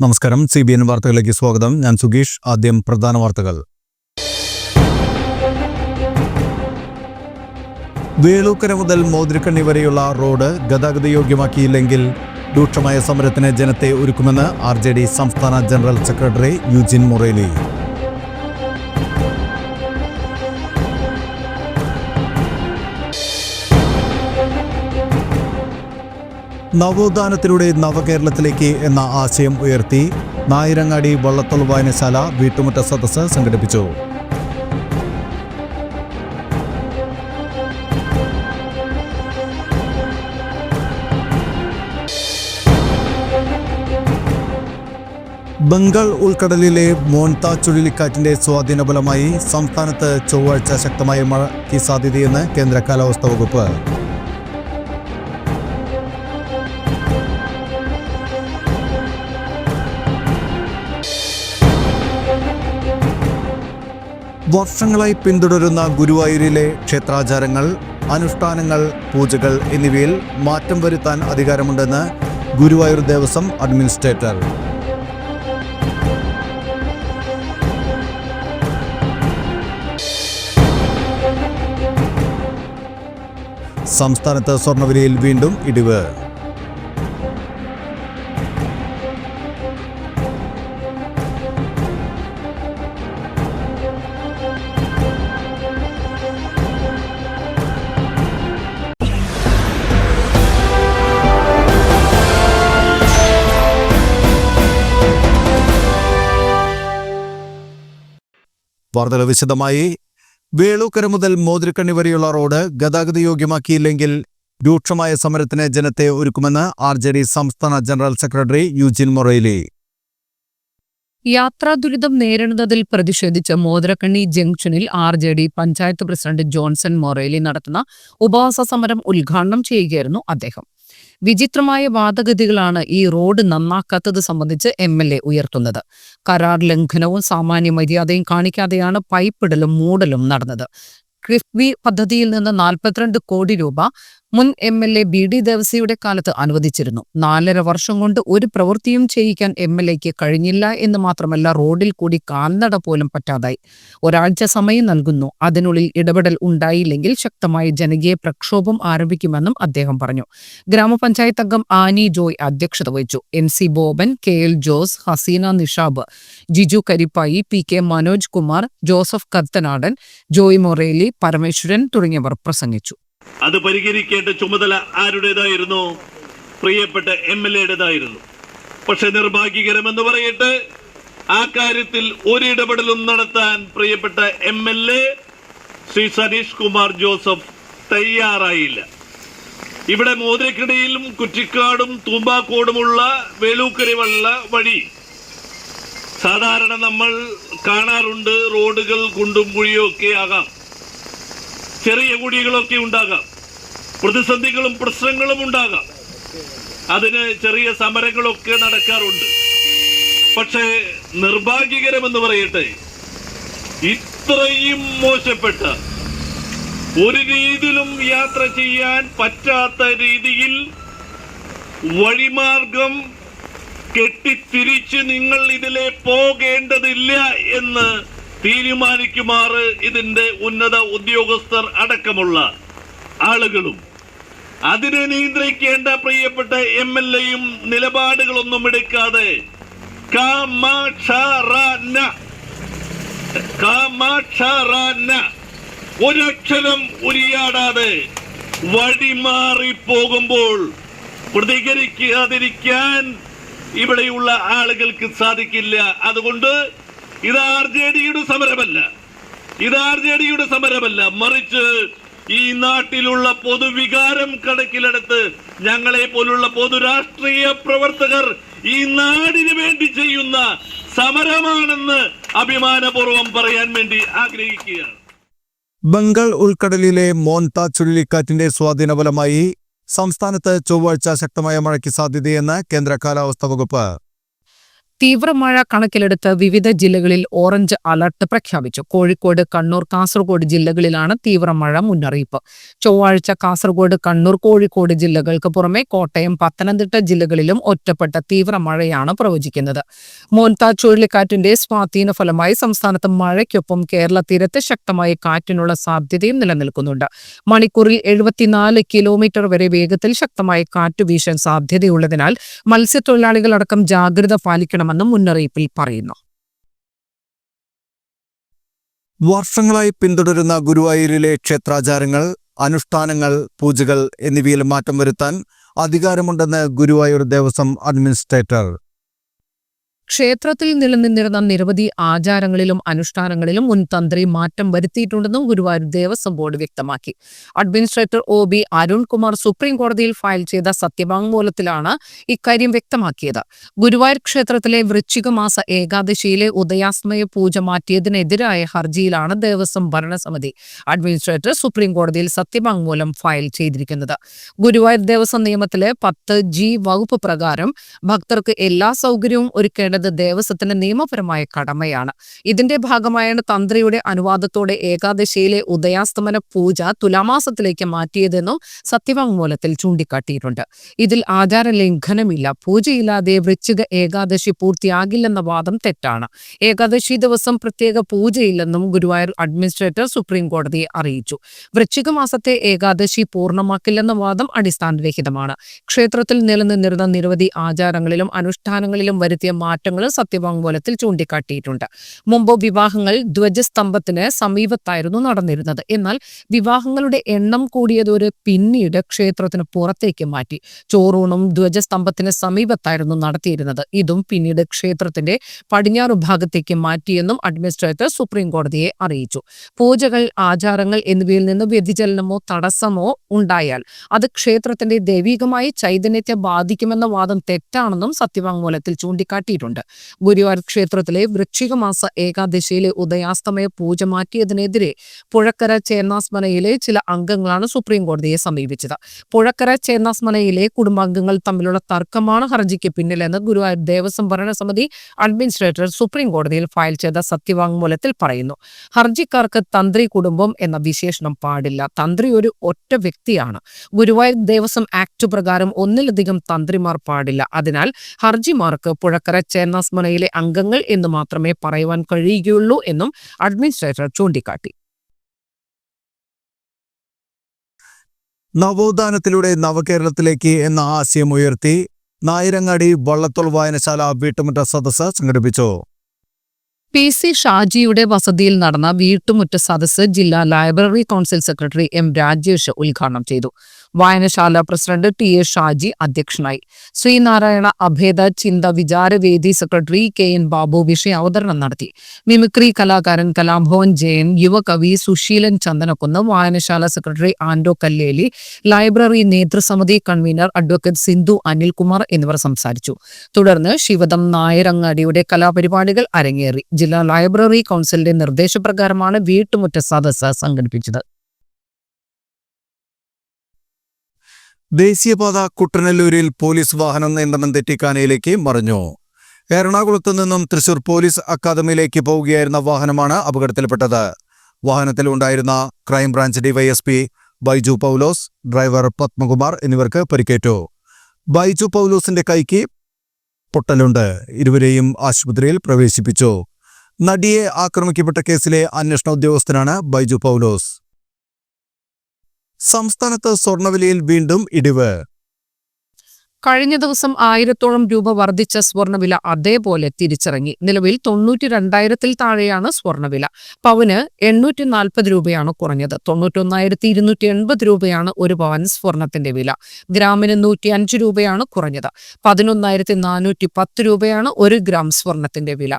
നമസ്കാരം. C B N വാർത്തകളിലേക്ക് സ്വാഗതം. ഞാൻ സുഗീഷ്. ആദ്യം പ്രധാന വാർത്തകൾ. വേളൂക്കര മുതൽ മോതിരക്കണ്ണി വരെയുള്ള റോഡ് ഗതാഗത യോഗ്യമാക്കിയില്ലെങ്കിൽ രൂക്ഷമായ സമരത്തിന് ജനത്തെ ഒരുക്കുമെന്ന് ആർ സംസ്ഥാന ജനറൽ സെക്രട്ടറി യുജിൻ മൊറേലി. നവോത്ഥാനത്തിലൂടെ നവകേരളത്തിലേക്ക് എന്ന ആശയം ഉയർത്തി നായിരങ്ങാടി വള്ളത്തോൾ വായനശാല വീട്ടുമുറ്റ സദസ്സ് സംഘടിപ്പിച്ചു. ബംഗാൾ ഉൾക്കടലിലെ മോൺത ചുഴലിക്കാറ്റിന്റെ സ്വാധീന ഫലമായി സംസ്ഥാനത്ത് ചൊവ്വാഴ്ച ശക്തമായ മഴയ്ക്ക് സാധ്യതയെന്ന് കേന്ദ്ര കാലാവസ്ഥാ വകുപ്പ്. വർഷങ്ങളായി പിന്തുടരുന്ന ഗുരുവായൂരിലെ ക്ഷേത്രാചാരങ്ങൾ അനുഷ്ഠാനങ്ങൾ പൂജകൾ എന്നിവയിൽ മാറ്റം വരുത്താൻ അധികാരമുണ്ടെന്ന് ഗുരുവായൂർ ദേവസ്വം അഡ്മിനിസ്ട്രേറ്റർ. സംസ്ഥാനത്ത് സ്വർണവിലയിൽ വീണ്ടും ഇടിവ്. വാർത്തകൾ വിശദമായി. വേളൂക്കര മുതൽ മോതിരക്കണ്ണി വരെയുള്ള റോഡ് ഗതാഗത യോഗ്യമാക്കിയില്ലെങ്കിൽ രൂക്ഷമായ സമരത്തിന് ജനത്തെ ഒരുക്കുമെന്ന് ആർ ജെ ഡി സംസ്ഥാന ജനറൽ സെക്രട്ടറി യുജിൻ മൊറേലി. യാത്രാ ദുരിതം നേരിടുന്നതിൽ പ്രതിഷേധിച്ച് മോതിരക്കണ്ണി ജംഗ്ഷനിൽ R J D panchayat president Johnson Moreli നടത്തുന്ന ഉപവാസ സമരം ഉദ്ഘാടനം ചെയ്യുകയായിരുന്നു അദ്ദേഹം. വിചിത്രമായ വാദഗതികളാണ് ഈ റോഡ് നന്നാക്കാത്തത് സംബന്ധിച്ച് എം എൽ എ ഉയർത്തുന്നത്. കരാർ ലംഘനവും സാമാന്യ മര്യാദയും കാണിക്കാതെയാണ് പൈപ്പിടലും മൂടലും നടന്നത്. കിഫ്ബി പദ്ധതിയിൽ നിന്ന് നാൽപ്പത്തിരണ്ട് കോടി രൂപ മുൻ M L A B D ദേവസിയുടെ കാലത്ത് അനുവദിച്ചിരുന്നു. നാലര വർഷം കൊണ്ട് ഒരു പ്രവൃത്തിയും ചെയ്യിക്കാൻ എം എൽ എക്ക് കഴിഞ്ഞില്ല എന്ന് മാത്രമല്ല റോഡിൽ കൂടി കാൽനട പോലും പറ്റാതായി. ഒരാഴ്ച സമയം നൽകുന്നു. അതിനുള്ളിൽ ഇടപെടൽ ഉണ്ടായില്ലെങ്കിൽ ശക്തമായ ജനകീയ പ്രക്ഷോഭം ആരംഭിക്കുമെന്നും അദ്ദേഹം പറഞ്ഞു. ഗ്രാമപഞ്ചായത്ത് അംഗം ആനി ജോയ് അധ്യക്ഷത വഹിച്ചു. N C Boban K L Jose Haseena Nishab Jiju Karippayi P K Manoj Kumar Joseph Kathanadan Joy Moreli Parameswaran തുടങ്ങിയവർ പ്രസംഗിച്ചു. അത് പരിഹരിക്കേണ്ട ചുമതല ആരുടേതായിരുന്നു? പ്രിയപ്പെട്ട എം എൽ എയുടേതായിരുന്നു. പക്ഷെ നിർഭാഗ്യകരമെന്ന് പറയട്ടെ ആ കാര്യത്തിൽ ഒരിടപെടലും നടത്താൻ പ്രിയപ്പെട്ട M L A Shri Saneesh Kumar Joseph തയ്യാറായില്ല. ഇവിടെ മോതിരക്കിടയിലും കുറ്റിക്കാടും തൂമ്പാക്കോടുമുള്ള വേലൂക്കരി വള്ള വഴി. സാധാരണ നമ്മൾ കാണാറുണ്ട് റോഡുകൾ കുണ്ടും കുഴിയും ഒക്കെ ആകാം. ചെറിയ കുടികളൊക്കെ ഉണ്ടാകാം. പ്രതിസന്ധികളും പ്രശ്നങ്ങളും ഉണ്ടാകാം. അതിന് ചെറിയ സമരങ്ങളൊക്കെ നടക്കാറുണ്ട്. പക്ഷേ നിർഭാഗ്യകരമെന്ന് പറയട്ടെ ഇത്രയും മോശപ്പെട്ട ഒരു രീതിയിലും യാത്ര ചെയ്യാൻ പറ്റാത്ത രീതിയിൽ വഴിമാർഗം കെട്ടിത്തിരിച്ച് നിങ്ങൾ ഇതിലെ പോകേണ്ടതില്ല എന്ന് തീരുമാനിക്കുമാറ് ഇതിന്റെ ഉന്നത ഉദ്യോഗസ്ഥർ അടക്കമുള്ള ആളുകളും. അതിനെ നിയന്ത്രിക്കേണ്ട പ്രിയപ്പെട്ട എം എൽ എയും നിലപാടുകളൊന്നും എടുക്കാതെ ഒരക്ഷരം ഉരിയാടാതെ വഴിമാറി പോകുമ്പോൾ പ്രതികരിക്കാതിരിക്കാൻ ഇവിടെയുള്ള ആളുകൾക്ക് സാധിക്കില്ല. അതുകൊണ്ട് ഇത് ആർ ജെ ഡിയുടെ സമരമല്ല. ഇത് ആർ ജെ ഡിയുടെ സമരമല്ല. മറിച്ച് ഈ നാട്ടിലുള്ള പൊതുവികാരം കണക്കിലെടുത്ത് ഞങ്ങളെ പോലുള്ള പൊതുരാഷ്ട്രീയ പ്രവർത്തകർ ഈ നാടിന് വേണ്ടി ചെയ്യുന്ന സമരമാണെന്ന് അഭിമാനപൂർവം പറയാൻ വേണ്ടി ആഗ്രഹിക്കുകയാണ്. ബംഗാൾ ഉൾക്കടലിലെ മോൻത ചുഴലിക്കാറ്റിന്റെ സ്വാധീന ഫലമായി സംസ്ഥാനത്ത് ചൊവ്വാഴ്ച ശക്തമായ മഴയ്ക്ക് സാധ്യതയെന്ന് കേന്ദ്ര കാലാവസ്ഥാ വകുപ്പ്. തീവ്രമഴ കണക്കിലെടുത്ത് വിവിധ ജില്ലകളിൽ ഓറഞ്ച് അലർട്ട് പ്രഖ്യാപിച്ചു. കോഴിക്കോട് കണ്ണൂർ കാസർഗോഡ് ജില്ലകളിലാണ് തീവ്രമഴ മുന്നറിയിപ്പ്. ചൊവ്വാഴ്ച കാസർഗോഡ് കണ്ണൂർ കോഴിക്കോട് ജില്ലകൾക്ക് പുറമെ കോട്ടയം പത്തനംതിട്ട ജില്ലകളിലും ഒറ്റപ്പെട്ട തീവ്രമഴയാണ് പ്രവചിക്കുന്നത്. മോൻത ചുഴലിക്കാറ്റിന്റെ സ്വാധീന ഫലമായി സംസ്ഥാനത്ത് മഴയ്ക്കൊപ്പം കേരള തീരത്ത് ശക്തമായ കാറ്റിനുള്ള സാധ്യതയും നിലനിൽക്കുന്നുണ്ട്. മണിക്കൂറിൽ എഴുപത്തിനാല് കിലോമീറ്റർ വരെ വേഗത്തിൽ ശക്തമായ കാറ്റ് വീശാൻ സാധ്യതയുള്ളതിനാൽ മത്സ്യത്തൊഴിലാളികളടക്കം ജാഗ്രത പാലിക്കണമെന്നും മുന്നറിയിപ്പിൽ പറയുന്നു. വർഷങ്ങളായി പിന്തുടരുന്ന ഗുരുവായൂരിലെ ക്ഷേത്രാചാരങ്ങൾ അനുഷ്ഠാനങ്ങൾ പൂജകൾ എന്നിവയിൽ മാറ്റം വരുത്താൻ അധികാരമുണ്ടെന്ന് ഗുരുവായൂർ ദേവസ്വം അഡ്മിനിസ്ട്രേറ്റർ ക്ഷേത്രത്തിൽ നിലനിന്നിരുന്ന നിരവധി ആചാരങ്ങളിലും അനുഷ്ഠാനങ്ങളിലും മുൻ തന്ത്രി മാറ്റം വരുത്തിയിട്ടുണ്ടെന്നും ഗുരുവായൂർ ദേവസ്വം ബോർഡ് വ്യക്തമാക്കി. Administrator O B Arunkumar supreme കോടതിയിൽ ഫയൽ ചെയ്ത സത്യവാങ്മൂലത്തിലാണ് ഇക്കാര്യം വ്യക്തമാക്കിയത്. ഗുരുവായൂർ ക്ഷേത്രത്തിലെ വൃശ്ചികമാസ ഏകാദശിയിലെ ഉദയാസ്മയ പൂജ മാറ്റിയതിനെതിരായ ഹർജിയിലാണ് ദേവസ്വം ഭരണസമിതി അഡ്മിനിസ്ട്രേറ്റർ സുപ്രീം കോടതിയിൽ സത്യവാങ്മൂലം ഫയൽ ചെയ്തിരിക്കുന്നത്. ഗുരുവായൂർ ദേവസ്വം നിയമത്തിലെ പത്ത് ജി വകുപ്പ് പ്രകാരം ഭക്തർക്ക് എല്ലാ സൗകര്യവും ഒരുക്കേണ്ടത് ദേവസ്വത്തിന്റെ നിയമപരമായ കടമയാണ്. ഇതിന്റെ ഭാഗമായാണ് തന്ത്രിയുടെ അനുവാദത്തോടെ ഏകാദശിയിലെ ഉദയാസ്തമന പൂജ തുലാമാസത്തിലേക്ക് മാറ്റിയതെന്നും സത്യവാങ്മൂലത്തിൽ ചൂണ്ടിക്കാട്ടിയിട്ടുണ്ട്. ഇതിൽ ആചാര ലംഘനമില്ല പൂജയില്ലാതെ വൃശ്ചിക ഏകാദശി പൂർത്തിയാകില്ലെന്ന വാദം തെറ്റാണ്. ഏകാദശി ദിവസം പ്രത്യേക പൂജയില്ലെന്നും ഗുരുവായൂർ അഡ്മിനിസ്ട്രേറ്റർ സുപ്രീം കോടതിയെ അറിയിച്ചു. വൃശ്ചിക മാസത്തെ ഏകാദശി പൂർണമാക്കില്ലെന്ന വാദം അടിസ്ഥാനരഹിതമാണ്. ക്ഷേത്രത്തിൽ നിലനിന്നിരുന്ന നിരവധി ആചാരങ്ങളിലും അനുഷ്ഠാനങ്ങളിലും വരുത്തിയ മാറ്റങ്ങൾ സത്യവാങ്മൂലത്തിൽ ചൂണ്ടിക്കാട്ടിയിട്ടുണ്ട്. മുമ്പ് വിവാഹങ്ങൾ ധ്വജസ്തംഭത്തിന് സമീപത്തായിരുന്നു നടന്നിരുന്നത്. എന്നാൽ വിവാഹങ്ങളുടെ എണ്ണം കൂടിയതൊരു പിന്നീട് ക്ഷേത്രത്തിന് പുറത്തേക്ക് മാറ്റി. ചോറൂണും ധ്വജസ്തംഭത്തിന് സമീപത്തായിരുന്നു നടത്തിയിരുന്നത്. ഇതും പിന്നീട് ക്ഷേത്രത്തിന്റെ പടിഞ്ഞാറ് ഭാഗത്തേക്ക് മാറ്റിയെന്നും അഡ്മിനിസ്ട്രേറ്റർ സുപ്രീം കോടതിയെ അറിയിച്ചു. പൂജകൾ ആചാരങ്ങൾ എന്നിവയിൽ നിന്ന് വ്യതിചലനമോ തടസ്സമോ ഉണ്ടായാൽ അത് ക്ഷേത്രത്തിന്റെ ദൈവികമായ ചൈതന്യത്തെ ബാധിക്കുമെന്ന വാദം തെറ്റാണെന്നും സത്യവാങ്മൂലത്തിൽ ചൂണ്ടിക്കാട്ടിയിട്ടുണ്ട്. ഗുരുവായൂർ ക്ഷേത്രത്തിലെ വൃശ്ചിക മാസ ഏകാദശിയിലെ ഉദയാസ്തമയ പൂജ മാറ്റിയതിനെതിരെ പുഴക്കര ചേന്നാസ്മനയിലെ ചില അംഗങ്ങളാണ് സുപ്രീം കോടതിയെ സമീപിച്ചത്. പുഴക്കര ചേന്നാസ്മനയിലെ കുടുംബാംഗങ്ങൾ തമ്മിലുള്ള തർക്കമാണ് ഹർജിക്ക് പിന്നിലെന്ന് ഗുരുവായൂർ ദേവസ്വം ഭരണസമിതി അഡ്മിനിസ്ട്രേറ്റർ സുപ്രീം കോടതിയിൽ ഫയൽ ചെയ്ത സത്യവാങ്മൂലത്തിൽ പറയുന്നു. ഹർജിക്കാർക്ക് തന്ത്രി കുടുംബം എന്ന വിശേഷണം പാടില്ല. തന്ത്രി ഒരു ഒറ്റ വ്യക്തിയാണ്. ഗുരുവായൂർ ദേവസ്വം ആക്ട് പ്രകാരം ഒന്നിലധികം തന്ത്രിമാർ പാടില്ല. അതിനാൽ ഹർജിമാർക്ക് പുഴക്കര ചേന്നാസ്മനയിലെ അംഗങ്ങൾ എന്ന് മാത്രമേ പറയുവാൻ കഴിയുകയുള്ളൂ എന്നും അഡ്മിനിസ്ട്രേറ്റർ ചൂണ്ടിക്കാട്ടി. നവോത്ഥാനത്തിലൂടെ നവകേരളത്തിലേക്ക് എന്ന ആശയം ഉയർത്തി നായരങ്ങാടി വള്ളത്തോൾ വായനശാല വീട്ടുമുറ്റ സദസ്സ് സംഘടിപ്പിച്ചു. പി സി ഷാജിയുടെ വസതിയിൽ നടന്ന വീട്ടുമുറ്റ സദസ്സ് ജില്ലാ library council secretary M Rajesh ഉദ്ഘാടനം ചെയ്തു. വായനശാല പ്രസിഡന്റ് ടി എ ഷാജി അധ്യക്ഷനായി. ശ്രീനാരായണ അഭേദ ചിന്ത വിചാരവേദി സെക്രട്ടറി കെ എൻ ബാബു വിഷയ അവതരണം നടത്തി. മിമിക്രി കലാകാരൻ കലാഭവൻ ജയൻ യുവകവി സുശീലൻ ചന്ദനക്കുന്ന് വായനശാല സെക്രട്ടറി ആൻഡോ കല്ലേലി ലൈബ്രറി നേതൃസമിതി കൺവീനർ അഡ്വക്കേറ്റ് സിന്ധു അനിൽകുമാർ എന്നിവർ സംസാരിച്ചു. തുടർന്ന് ശിവദം നായരങ്ങാടിയുടെ കലാപരിപാടികൾ അരങ്ങേറി. ജില്ലാ ലൈബ്രറി കൗൺസിലിന്റെ നിർദ്ദേശപ്രകാരമാണ് വീട്ടുമുറ്റ സദസ്സ് സംഘടിപ്പിച്ചത്. ദേശീയപാത കുട്ടനല്ലൂരിൽ പോലീസ് വാഹനം നിയന്ത്രണം തെറ്റിക്കാനയിലേക്ക് മറിഞ്ഞു. എറണാകുളത്ത് നിന്നും തൃശൂർ പോലീസ് അക്കാദമിയിലേക്ക് പോവുകയായിരുന്ന വാഹനമാണ് അപകടത്തിൽപ്പെട്ടത്. വാഹനത്തിൽ ഉണ്ടായിരുന്ന crime branch DYSP Baiju Paulose driver Padmakumar എന്നിവർക്ക് പരിക്കേറ്റു. ബൈജു പൗലോസിന്റെ കൈക്ക് പൊട്ടലുണ്ട്. ഇരുവരെയും ആശുപത്രിയിൽ പ്രവേശിപ്പിച്ചു. നടിയെ ആക്രമിക്കപ്പെട്ട കേസിലെ അന്വേഷണ ഉദ്യോഗസ്ഥനാണ് ബൈജു പൗലോസ്. സംസ്ഥാനത്ത് സ്വർണവിലയിൽ വീണ്ടും ഇടിവ്. കഴിഞ്ഞ ദിവസം ആയിരത്തോളം രൂപ വർദ്ധിച്ച സ്വർണവില അതേപോലെ തിരിച്ചിറങ്ങി. നിലവിൽ തൊണ്ണൂറ്റി രണ്ടായിരത്തിൽ താഴെയാണ് സ്വർണവില. പവന് എണ്ണൂറ്റി നാൽപ്പത് രൂപയാണ് കുറഞ്ഞത്. തൊണ്ണൂറ്റൊന്നായിരത്തി ഇരുന്നൂറ്റി എൺപത് രൂപയാണ് ഒരു പവൻ സ്വർണത്തിന്റെ വില. ഗ്രാമിന് നൂറ്റി അഞ്ച് രൂപയാണ് കുറഞ്ഞത്. പതിനൊന്നായിരത്തി നാനൂറ്റി പത്ത് രൂപയാണ് ഒരു ഗ്രാം സ്വർണത്തിന്റെ വില.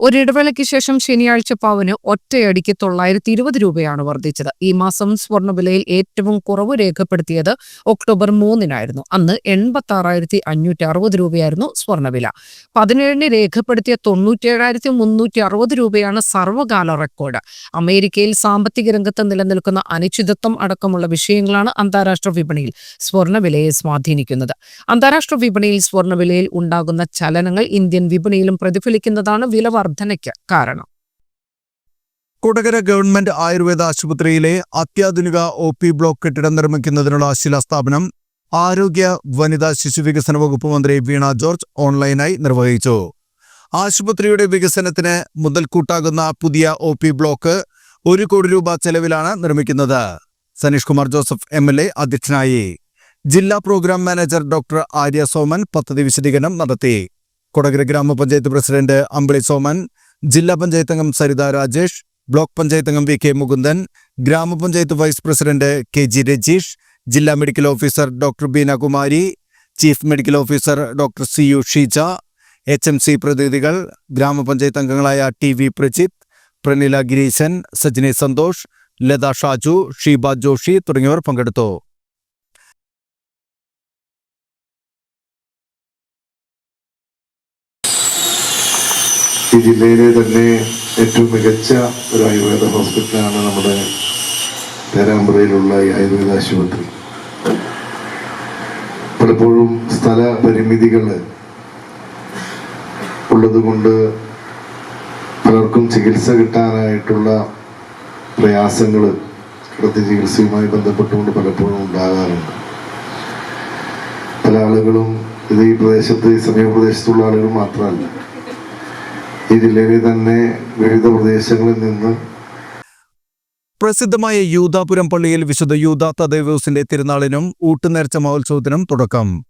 ഒരിടവേളയ്ക്ക് ശേഷം ശനിയാഴ്ച പാവിന് ഒറ്റയടിക്ക് തൊള്ളായിരത്തി ഇരുപത് രൂപയാണ് വർദ്ധിച്ചത്. ഈ മാസം സ്വർണവിലയിൽ ഏറ്റവും കുറവ് രേഖപ്പെടുത്തിയത് ഒക്ടോബർ മൂന്നിനായിരുന്നു. അന്ന് എൺപത്തി ആറായിരത്തി അഞ്ഞൂറ്റി അറുപത് രൂപയായിരുന്നു സ്വർണവില. പതിനേഴിന് രേഖപ്പെടുത്തിയ തൊണ്ണൂറ്റിയേഴായിരത്തി മുന്നൂറ്റി അറുപത് രൂപയാണ് സർവകാല റെക്കോർഡ്. അമേരിക്കയിൽ സാമ്പത്തിക രംഗത്ത് നിലനിൽക്കുന്ന അനിശ്ചിതത്വം അടക്കമുള്ള വിഷയങ്ങളാണ് അന്താരാഷ്ട്ര വിപണിയിൽ സ്വർണവിലയെ സ്വാധീനിക്കുന്നത്. അന്താരാഷ്ട്ര വിപണിയിൽ സ്വർണവിലയിൽ ഉണ്ടാകുന്ന ചലനങ്ങൾ ഇന്ത്യൻ വിപണിയിലും പ്രതിഫലിക്കുന്നതാണ് വില വർധനയ്ക്ക് കാരണം. കൊടകര ഗവൺമെന്റ് ആയുർവേദ ആശുപത്രിയിലെ അത്യാധുനിക ഒ പി ബ്ലോക്ക് കെട്ടിടം നിർമ്മിക്കുന്നതിനുള്ള ശിലാസ്ഥാപനം ആരോഗ്യ വനിതാ ശിശു വികസന വകുപ്പ് മന്ത്രി വീണ ജോർജ് ഓൺലൈനായി നിർവഹിച്ചു. ആശുപത്രിയുടെ വികസനത്തിന് മുതൽക്കൂട്ടാകുന്ന പുതിയ ഒ പി ബ്ലോക്ക് ഒരു കോടി രൂപ ചെലവിലാണ് നിർമ്മിക്കുന്നത്. Saneesh Kumar Joseph M L A അധ്യക്ഷനായി. ജില്ലാ program manager doctor Arya Soman പദ്ധതി വിശദീകരണം നടത്തി. കൊടകര ഗ്രാമപഞ്ചായത്ത് പ്രസിഡന്റ് അമ്പിളി സോമൻ ജില്ലാ പഞ്ചായത്ത് അംഗം സരിത രാജേഷ് ബ്ലോക്ക് പഞ്ചായത്ത് അംഗം വി കെ മുകുന്ദൻ ഗ്രാമപഞ്ചായത്ത് vice president K G Rajeesh ജില്ലാ medical officer doctor Beena Kumari chief medical officer doctor C U Sheeja H M C പ്രതിനിധികൾ ഗ്രാമപഞ്ചായത്ത് അംഗങ്ങളായ ടി വി പ്രജിത്ത് പ്രനില ഗിരീശൻ സജിനി സന്തോഷ് ലത ഷാജു ഷീബ ജോഷി തുടങ്ങിയവർ പങ്കെടുത്തു. ഈ ജില്ലയിലെ തന്നെ ഏറ്റവും മികച്ച ഒരു ആയുർവേദ ഹോസ്പിറ്റലാണ് നമ്മുടെ പേരാമ്പ്രയിലുള്ള ഈ ആയുർവേദ ആശുപത്രി. പലപ്പോഴും സ്ഥല പരിമിതികൾ ഉള്ളതുകൊണ്ട് പലർക്കും ചികിത്സ കിട്ടാനായിട്ടുള്ള പ്രയാസങ്ങൾ ഇവിടുത്തെ ചികിത്സയുമായി ബന്ധപ്പെട്ടുകൊണ്ട് പലപ്പോഴും ഉണ്ടാകാറുണ്ട്. പല ആളുകളും ഇത് ഈ പ്രദേശത്ത് ഈ സമീപ പ്രദേശത്തുള്ള ആളുകൾ മാത്രമല്ല. ജില്ലയിലെ തന്നെ വിവിധ പ്രദേശങ്ങളിൽ നിന്ന് പ്രസിദ്ധമായ യൂതാപുരം പള്ളിയിൽ വിശുദ്ധ യൂദാ തദേവൂസിന്റെ തിരുനാളിനും ഊട്ടുനേർച്ച മഹോത്സവത്തിനും തുടക്കം.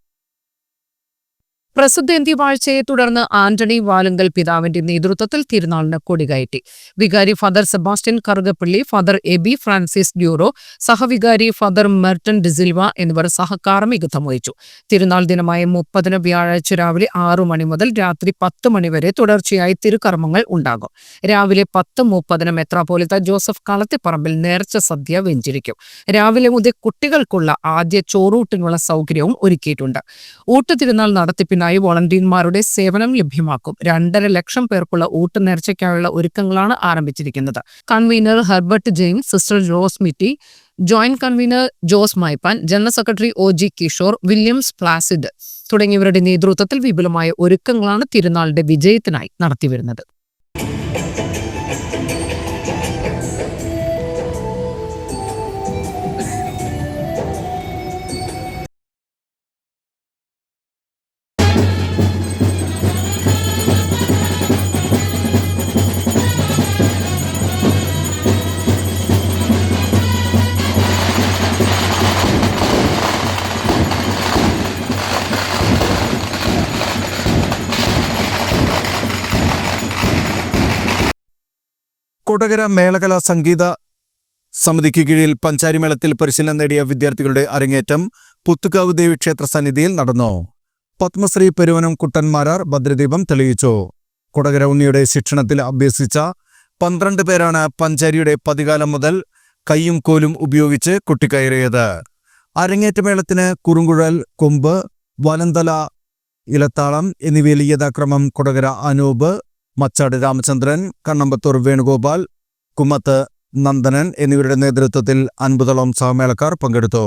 പ്രസിദ്ധ വാഴ്ചയെ തുടർന്ന് ആന്റണി വാലുങ്കൽ പിതാവിന്റെ നേതൃത്വത്തിൽ തിരുനാളിന് കൊടികയറ്റി. വികാരി father Sebastian Karukappally father AB Francis Duro സഹവികാരി ഫാദർ മെർട്ടൻ ഡിസിൽവ എന്നിവർ സഹകാർമികത്വം വഹിച്ചു. തിരുനാൾ ദിനമായ മുപ്പതിന് വ്യാഴാഴ്ച രാവിലെ ആറു മണി മുതൽ രാത്രി പത്ത് മണിവരെ തുടർച്ചയായി തിരുകർമ്മങ്ങൾ ഉണ്ടാകും. രാവിലെ പത്ത് മുപ്പതിന് മെത്രാപോലിത്ത ജോസഫ് കളത്തിപ്പറമ്പിൽ നേർച്ച സദ്യ വെഞ്ചിരിക്കും. രാവിലെ മുതൽ കുട്ടികൾക്കുള്ള ആദ്യ ചോറൂട്ടിനുള്ള സൗകര്യവും ഒരുക്കിയിട്ടുണ്ട്. ഊട്ട് തിരുനാൾ നടത്തിപ്പിനായി വോളണ്ടിയർമാരുടെ സേവനം ലഭ്യമാക്കും. രണ്ടര ലക്ഷം പേർക്കുള്ള ഊട്ട് നേർച്ചയ്ക്കായുള്ള ഒരുക്കങ്ങളാണ് ആരംഭിച്ചിരിക്കുന്നത്. Convener Herbert James sister Jose Mitty joint convener Jose Maippan general secretary O G Kishore Williams Placid തുടങ്ങിയവരുടെ നേതൃത്വത്തിൽ വിപുലമായ ഒരുക്കങ്ങളാണ് തിരുനാളിന്റെ വിജയത്തിനായി നടത്തിവരുന്നത്. കൊടകര മേളകല സംഗീത സമിതിക്ക് കീഴിൽ പഞ്ചാരിമേളത്തിൽ പരിശീലനം നേടിയ വിദ്യാർത്ഥികളുടെ അരങ്ങേറ്റം പുത്തുകാവ് ദേവി ക്ഷേത്ര സന്നിധിയിൽ നടന്നു. പത്മശ്രീ പെരുവനം കുട്ടന്മാരാർ ഭദ്രദീപം തെളിയിച്ചു. കൊടകര ഉണ്ണിയുടെ ശിക്ഷണത്തിൽ അഭ്യസിച്ച പന്ത്രണ്ട് പേരാണ് പഞ്ചാരിയുടെ പതികാലം മുതൽ കൈയും കോലും ഉപയോഗിച്ച് കുട്ടിക്കയറിയത്. അരങ്ങേറ്റമേളത്തിന് കുറുങ്കുഴൽ കൊമ്പ് വലന്തല ഇലത്താളം എന്നിവയിൽ യഥാക്രമം കൊടകര അനൂപ് മച്ചാട് രാമചന്ദ്രൻ കണ്ണമ്പത്തൂർ വേണുഗോപാൽ കുമ്മത്ത് നന്ദനൻ എന്നിവരുടെ നേതൃത്വത്തിൽ അൻപതോളം സഹമേളക്കാർ പങ്കെടുത്തു.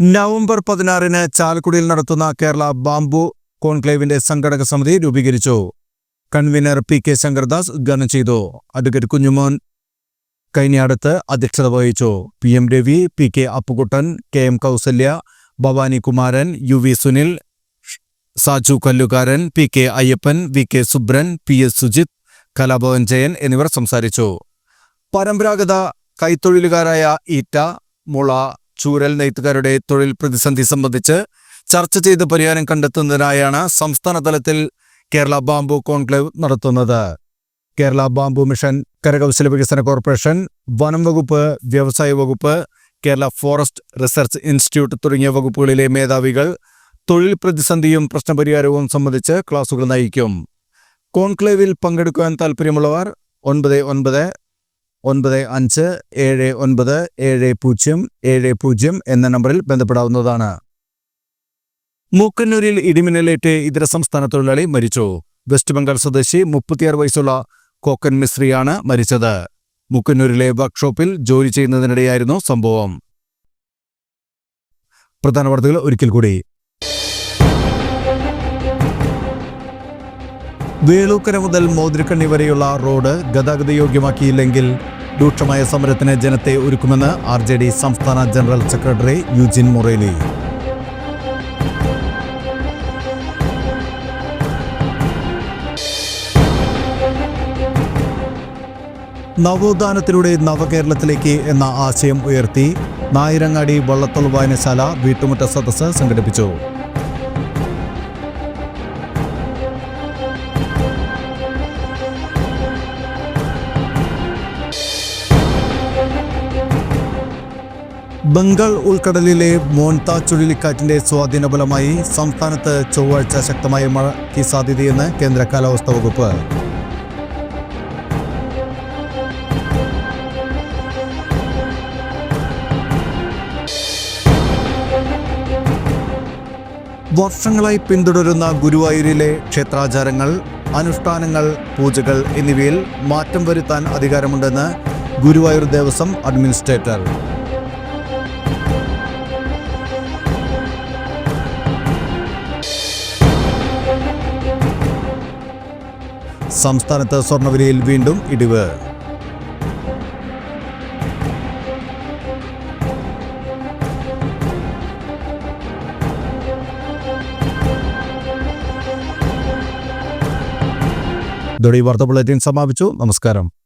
നവംബർ പതിനാറിന് ചാലക്കുടിയിൽ നടത്തുന്ന കേരള ബാംബു കോൺക്ലേവിന്റെ സംഘടക സമിതി രൂപീകരിച്ചു. കൺവീനർ പി കെ ശങ്കർദാസ് ഉദ്ഘാടനം ചെയ്തു. അഡ്വക്കേറ്റ് കുഞ്ഞുമോൻ കൈനിയാടത്ത് അധ്യക്ഷത വഹിച്ചു. P M Ravi P K Appukuttan K M Kausalya Bhavani Kumaran U V Sunil Saju Kallukaran P K Ayyappan V K Subran P S Sujith Kalabhavan Jayan എന്നിവർ സംസാരിച്ചു. പരമ്പരാഗത കൈത്തൊഴിലുകാരായ ഈറ്റ മുള ചൂരൽ നെയ്ത്തുകാരുടെ തൊഴിൽ പ്രതിസന്ധി സംബന്ധിച്ച് ചർച്ച ചെയ്ത് പരിഹാരം കണ്ടെത്തുന്നതിനായാണ് സംസ്ഥാന തലത്തിൽ കേരള ബാംബു കോൺക്ലേവ് നടത്തുന്നത്. കേരള ബാംബു മിഷൻ കരകൗശല വികസന കോർപ്പറേഷൻ വനം വകുപ്പ് വ്യവസായ വകുപ്പ് കേരള ഫോറസ്റ്റ് റിസർച്ച് ഇൻസ്റ്റിറ്റ്യൂട്ട് തുടങ്ങിയ വകുപ്പുകളിലെ മേധാവികൾ തൊഴിൽ പ്രതിസന്ധിയും പ്രശ്നപരിഹാരവും സംബന്ധിച്ച് ക്ലാസുകൾ നയിക്കും. കോൺക്ലേവിൽ പങ്കെടുക്കുവാൻ താൽപ്പര്യമുള്ളവർ ഒൻപത് ഒൻപത് ഒൻപത് അഞ്ച് ഏഴ് ഒൻപത് ഏഴ് പൂജ്യം ഏഴ് പൂജ്യം എന്ന നമ്പറിൽ ബന്ധപ്പെടാവുന്നതാണ്. മൂക്കന്നൂരിൽ ഇടിമിന്നലേറ്റ് ഇതര സംസ്ഥാന തൊഴിലാളി മരിച്ചു. വെസ്റ്റ് ബംഗാൾ സ്വദേശി മുപ്പത്തിയാറ് വയസ്സുള്ള കോക്കൻ മിസ്ത്രിയാണ് മരിച്ചത്. മുക്കന്നൂരിലെ വർക്ക്ഷോപ്പിൽ ജോലി ചെയ്യുന്നതിനിടെയായിരുന്നു സംഭവം. പ്രധാന വാർത്തകൾ ഒരിക്കൽ കൂടി. വേളൂക്കര മുതൽ മോതിരക്കണ്ണി വരെയുള്ള റോഡ് ഗതാഗതയോഗ്യമാക്കിയില്ലെങ്കിൽ രൂക്ഷമായ സമരത്തിന് ജനത്തെ ഒരുക്കുമെന്ന് ആർ ജെ ഡി സംസ്ഥാന ജനറൽ സെക്രട്ടറി യുജിൻ മൊറേലി. നവോത്ഥാനത്തിലൂടെ നവകേരളത്തിലേക്ക് എന്ന ആശയം ഉയർത്തി നായിരങ്ങാടി വള്ളത്തോൾ വായനശാല വീട്ടുമുറ്റ സദസ്സ് സംഘടിപ്പിച്ചു. ബംഗാൾ ഉൾക്കടലിലെ മോൻത ചുഴലിക്കാറ്റിന്റെ സ്വാധീന ഫലമായി സംസ്ഥാനത്ത് ചൊവ്വാഴ്ച ശക്തമായ മഴയ്ക്ക് സാധ്യതയെന്ന് കേന്ദ്ര കാലാവസ്ഥാ വകുപ്പ്. വർഷങ്ങളായി പിന്തുടരുന്ന ഗുരുവായൂരിലെ ക്ഷേത്രാചാരങ്ങൾ അനുഷ്ഠാനങ്ങൾ പൂജകൾ എന്നിവയിൽ മാറ്റം വരുത്താൻ അധികാരമുണ്ടെന്ന് ഗുരുവായൂർ ദേവസ്വം അഡ്മിനിസ്ട്രേറ്റർ സംസ്ഥാനത്ത് സ്വർണവിലയിൽ വീണ്ടും ഇടിവ്. ഇതോടെ ഈ വാർത്താ ബുള്ളറ്റിൻ സമാപിച്ചു. നമസ്കാരം.